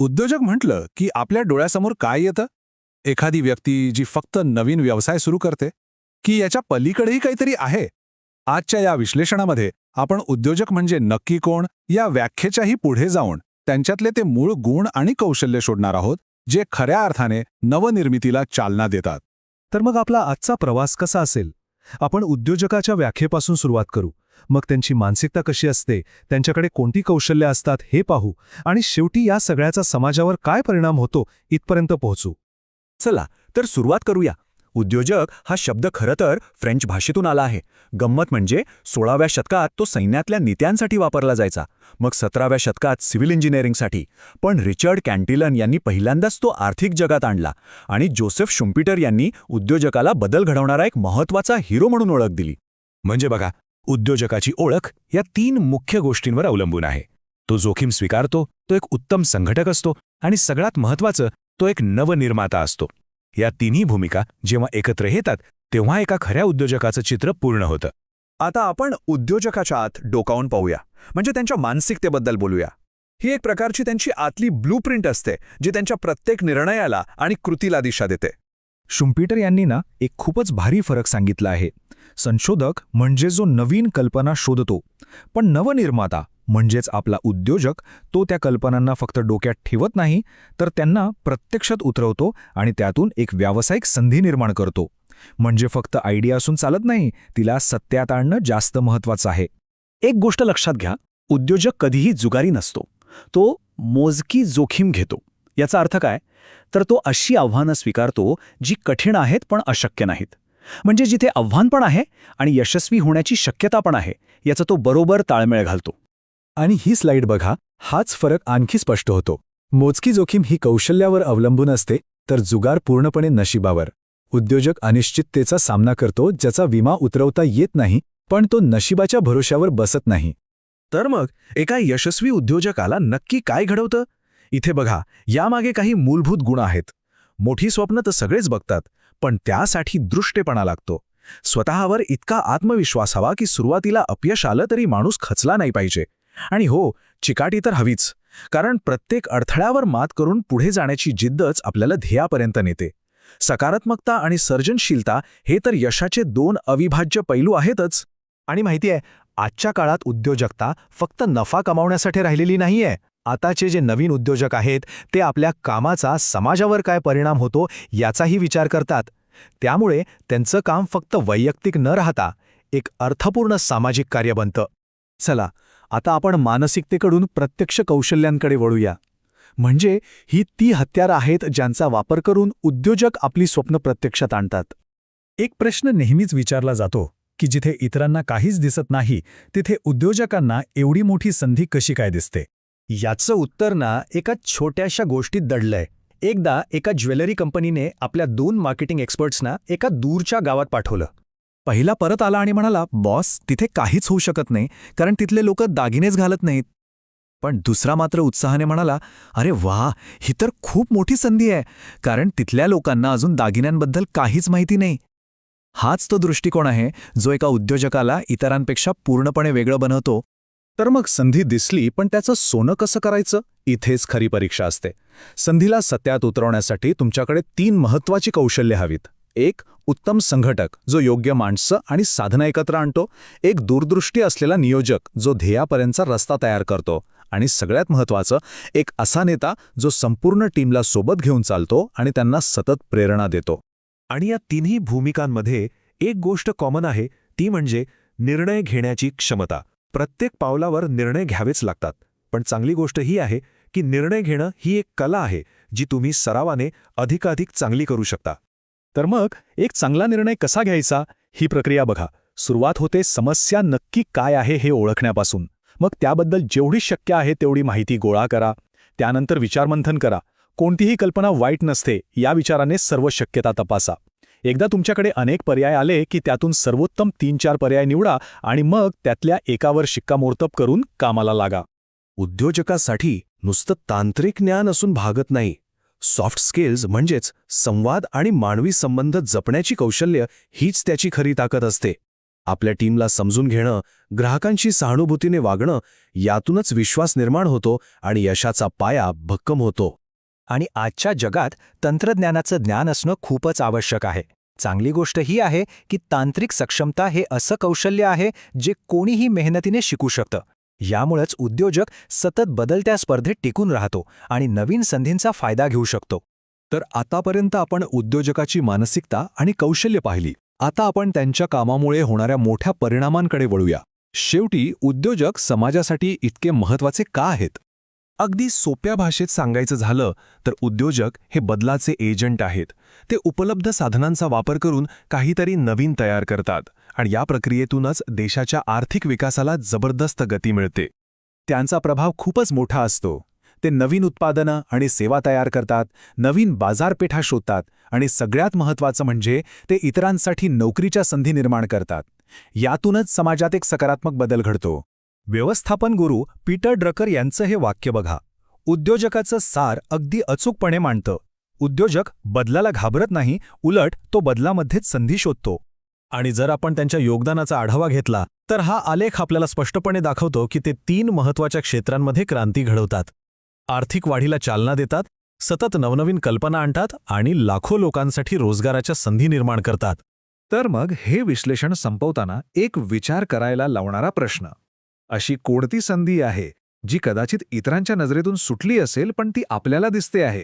उद्योजक म्हटलं की आपल्या डोळ्यासमोर काय येतं? एखादी व्यक्ती जी फक्त नवीन व्यवसाय सुरू करते की याच्या पलीकडेही काहीतरी आहे? आजच्या या विश्लेषणामध्ये आपण उद्योजक म्हणजे नक्की कोण या व्याख्येच्याही पुढे जाऊन त्यांच्यातले ते मूळ गुण आणि कौशल्य शोधणार आहोत जे खऱ्या अर्थाने नवनिर्मितीला चालना देतात. तर मग आपला आजचा प्रवास कसा असेल? आपण उद्योजकाच्या व्याख्येपासून सुरुवात करू. मग त्यांची मानसिकता कशी असते त्यांच्याकडे कोणती कौशल्य असतात हे पाहू आणि शेवटी या सगळ्याचा समाजावर काय परिणाम होतो इथपर्यंत पोहोचू. चला तर सुरुवात करूया. उद्योजक हा शब्द खरं तर फ्रेंच भाषेतून आला आहे. गंमत म्हणजे सोळाव्या शतकात तो सैन्यातल्या नेत्यांसाठी वापरला जायचा मग सतराव्या शतकात सिव्हिल इंजिनिअरिंगसाठी. पण रिचर्ड कॅन्टिलन यांनी पहिल्यांदाच तो आर्थिक जगात आणला आणि जोसेफ शुम्पिटर यांनी उद्योजकाला बदल घडवणारा एक महत्त्वाचा हिरो म्हणून ओळख दिली. म्हणजे बघा उद्योजकाची ओळख या तीन मुख्य गोष्टींवर अवलंबून आहे. तो जोखीम स्वीकारतो तो एक उत्तम संघटक असतो आणि सगळ्यात महत्त्वाचं तो एक नवनिर्माता असतो. या तिन्ही भूमिका जेव्हा एकत्र येतात तेव्हा एका खऱ्या उद्योजकाचं चित्र पूर्ण होतं. आता आपण उद्योजकाच्या आत डोकावून पाहूया म्हणजे त्यांच्या मानसिकतेबद्दल बोलूया. ही एक प्रकारची त्यांची आतली ब्लूप्रिंट असते जी त्यांच्या प्रत्येक निर्णयाला आणि कृतीला दिशा देते. शुम्पीटर यांनी ना एक खूपच भारी फरक सांगितला आहे. संशोधक म्हणजे जो नवीन कल्पना शोधतो पण नवनिर्माता म्हणजेच आपला उद्योजक तो त्या कल्पनांना फक्त डोक्यात ठेवत नाही तर त्यांना प्रत्यक्षात उतरवतो आणि त्यातून एक व्यावसायिक संधी निर्माण करतो. म्हणजे फक्त आयडिया असून चालत नाही तिला सत्यात आणणं जास्त महत्वाचं आहे. एक गोष्ट लक्षात घ्या उद्योजक कधीही जुगारी नसतो. तो मोजकी जोखीम घेतो. याचा अर्थ काय? तर तो अशी आव्हानं स्वीकारतो जी कठीण आहेत पण अशक्य नाहीत. म्हणजे जिथे आव्हान पण आहे आणि यशस्वी होण्याची शक्यता पण आहे याचा तो बरोबर ताळमेळ घालतो. आणि ही स्लाईड बघा हाच फरक आणखी स्पष्ट होतो. मोजकी जोखीम ही कौशल्यावर अवलंबून असते तर जुगार पूर्णपणे नशिबावर. उद्योजक अनिश्चिततेचा सामना करतो ज्याचा विमा उतरवता येत नाही पण तो नशिबाच्या भरोश्यावर बसत नाही. तर मग एका यशस्वी उद्योजकाला नक्की काय घडवतं? इथे बघा यामागे काही मूलभूत गुण आहेत. मोठी स्वप्न तर सगळेच बघतात पण त्यासाठी दृष्टेपणा लागतो. स्वतःवर इतका आत्मविश्वास हवा की सुरुवातीला अपयश आलं तरी माणूस खचला नाही पाहिजे. आणि हो चिकाटी तर हवीच कारण प्रत्येक अडथळ्यावर मात करून पुढे जाण्याची जिद्दच आपल्याला ध्येयापर्यंत नेते. सकारात्मकता आणि सर्जनशीलता हे तर यशाचे दोन अविभाज्य पैलू आहेतच. आणि माहिती आहे आजच्या काळात उद्योजकता फक्त नफा कमावण्यासाठी राहिलेली नाहीये. आताचे जे नवीन उद्योजक आहेत ते आपल्या कामाचा समाजावर काय परिणाम होतो याचाही विचार करतात. त्यामुळे त्यांचं काम फक्त वैयक्तिक न राहता एक अर्थपूर्ण सामाजिक कार्य बनतं. चला आता आपण मानसिकतेकडून प्रत्यक्ष कौशल्यांकडे वळूया. म्हणजे ही ती हत्यारं आहेत ज्यांचा वापर करून उद्योजक आपली स्वप्न प्रत्यक्षात आणतात. एक प्रश्न नेहमीच विचारला जातो की जिथे इतरांना काहीच दिसत नाही तिथे उद्योजकांना एवढी मोठी संधी कशी काय दिसते? याचं उत्तर ना एका छोट्याशा गोष्टीत दडलंय. एकदा एका ज्वेलरी कंपनीने आपल्या दोन मार्केटिंग एक्सपर्ट्सना एका दूरच्या गावात पाठवलं. पहिला परत आला आणि म्हणाला बॉस तिथे काहीच होऊ शकत नाही कारण तिथले लोक दागिनेच घालत नाहीत. पण दुसरा मात्र उत्साहाने म्हणाला अरे वा ही तर खूप मोठी संधी आहे कारण तिथल्या लोकांना अजून दागिन्यांबद्दल काहीच माहिती नाही. हाच तो दृष्टिकोन आहे जो एका उद्योजकाला इतरांपेक्षा पूर्णपणे वेगळं बनवतो. तर मग संधी दिसली पण त्याचं सोनं कसं करायचं? इथेच खरी परीक्षा असते. संधीला सत्यात उतरवण्यासाठी तुमच्याकडे तीन महत्वाची कौशल्य हवीत. एक उत्तम संघटक जो योग्य माणसं आणि साधनं एकत्र आणतो. एक दूरदृष्टी असलेला नियोजक जो ध्येयापर्यंतचा रस्ता तयार करतो. आणि सगळ्यात महत्वाचं एक असा नेता जो संपूर्ण टीमला सोबत घेऊन चालतो आणि त्यांना सतत प्रेरणा देतो. आणि या तिन्ही भूमिकांमध्ये एक गोष्ट कॉमन आहे ती म्हणजे निर्णय घेण्याची क्षमता. प्रत्येक पावलावर निर्णय घ्यावेच लागतात. पण चांगली गोष्ट ही आहे की निर्णय घेणं ही एक कला आहे जी तुम्ही सरावाने अधिकाधिक चांगली करू शकता. तर मग एक चांगला निर्णय कसा घ्यायचा? ही प्रक्रिया बघा. सुरुवात होते समस्या नक्की काय आहे हे ओळखण्यापासून. मग त्याबद्दल जेवढी शक्य आहे तेवढी माहिती गोळा करा. त्यानंतर विचारमंथन करा. कोणतीही कल्पना वाईट नसते या विचाराने सर्व शक्यता तपासा. एकदा तुमच्याकडे अनेक पर्याय आले की त्यातून सर्वोत्तम तीन चार पर्याय निवडा आणि मग त्यातल्या एकावर शिक्कामोर्तब करून कामाला लागा. उद्योजकासाठी नुसतं तांत्रिक ज्ञान असून भागत नाही. सॉफ्ट स्किल्स म्हणजेच संवाद आणि मानवी संबंध जपण्याची कौशल्य हीच त्याची खरी ताकद असते. आपल्या टीमला समजून घेणं ग्राहकांशी सहानुभूतीने वागणं यातूनच विश्वास निर्माण होतो आणि यशाचा पाया भक्कम होतो. आणि आजच्या जगात तंत्रज्ञानाचं ज्ञान असणं खूपच आवश्यक आहे. चांगली गोष्ट ही आहे की तांत्रिक सक्षमता हे असं कौशल्य आहे जे कोणीही मेहनतीने शिकू शकतं. यामुळेच उद्योजक सतत बदलत्या स्पर्धेत टिकून राहतो आणि नवीन संधींचा फायदा घेऊ शकतो. तर आतापर्यंत आपण उद्योजकाची मानसिकता आणि कौशल्य पाहिली. आता आपण त्यांच्या कामामुळे होणाऱ्या मोठ्या परिणामांकडे वळूया. शेवटी उद्योजक समाजासाठी इतके महत्त्वाचे का आहेत? अगदी सोप्या भाषेत सांगायचं झालं तर उद्योजक हे बदलाचे एजंट आहेत. ते उपलब्ध साधनांचा वापर करून काहीतरी नवीन तयार करतात आणि या प्रक्रियेतूनच देशाच्या आर्थिक विकासाला जबरदस्त गती मिळते. त्यांचा प्रभाव खूपच मोठा असतो. ते नवीन उत्पादनं आणि सेवा तयार करतात नवीन बाजारपेठा शोधतात आणि सगळ्यात महत्त्वाचं म्हणजे ते इतरांसाठी नोकरीच्या संधी निर्माण करतात. यातूनच समाजात एक सकारात्मक बदल घडतो. व्यवस्थापन गुरु पीटर ड्रकर यांचं हे वाक्य बघा. उद्योजकाचं सार अगदी अचूकपणे मांडतं. उद्योजक बदलाला घाबरत नाही उलट तो बदलामध्येच संधी शोधतो. आणि जर आपण त्यांच्या योगदानाचा आढावा घेतला तर हा आलेख आपल्याला स्पष्टपणे दाखवतो की ते तीन महत्त्वाच्या क्षेत्रांमध्ये क्रांती घडवतात. आर्थिक वाढीला चालना देतात सतत नवनवीन कल्पना आणतात आणि लाखो लोकांसाठी रोजगाराच्या संधी निर्माण करतात. तर मग हे विश्लेषण संपवताना एक विचार करायला लावणारा प्रश्न. अशी कोणती संधी आहे जी कदाचित इतरांच्या नजरेतून सुटली असेल पण ती आपल्याला दिसते आहे.